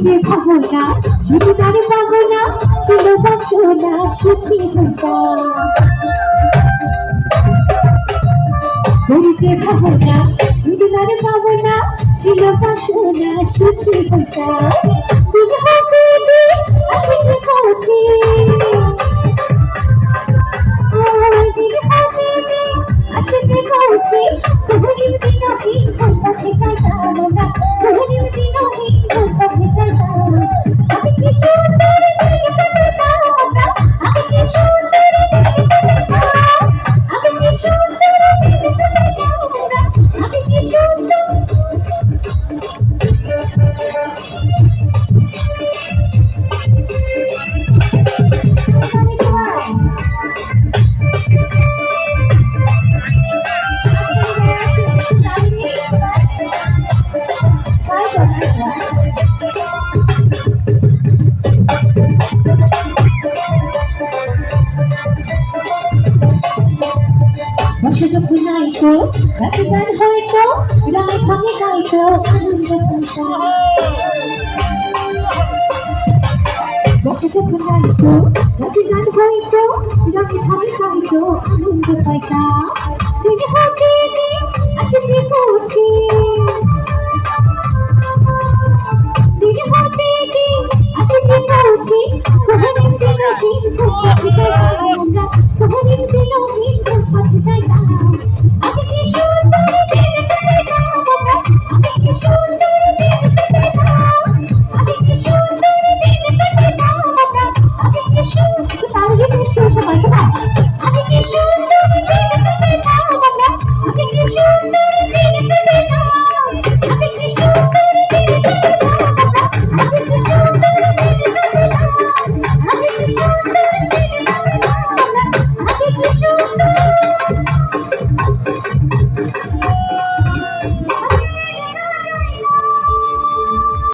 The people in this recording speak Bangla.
যে ভাবনা শুধু তারে পাবো না ছিল বাসনা সুখী ভাষা ঘুরে যে ভাবনা শুধু তারে পাবো না ছিল বাসনা সুখী হাতে দিন হাতে আসে যে পৌঁছে ঘুরির দিনহীন পথে যাইতাম না ঘুরির দিনহীন পথে বসে যখন নাইতো রাতে গান হয়তো রাতে ভাঙে গাইতো, আনন্দ বসে নাইতো রাতে গান হয়তো রাতে ভাঙে গাইতো, আনন্দ পাইতা দিনে হাতে আসে যে পৌঁছে দিনে হাতে আসে যে পৌঁছে সবসময় কোথায় আমি কি শুনতে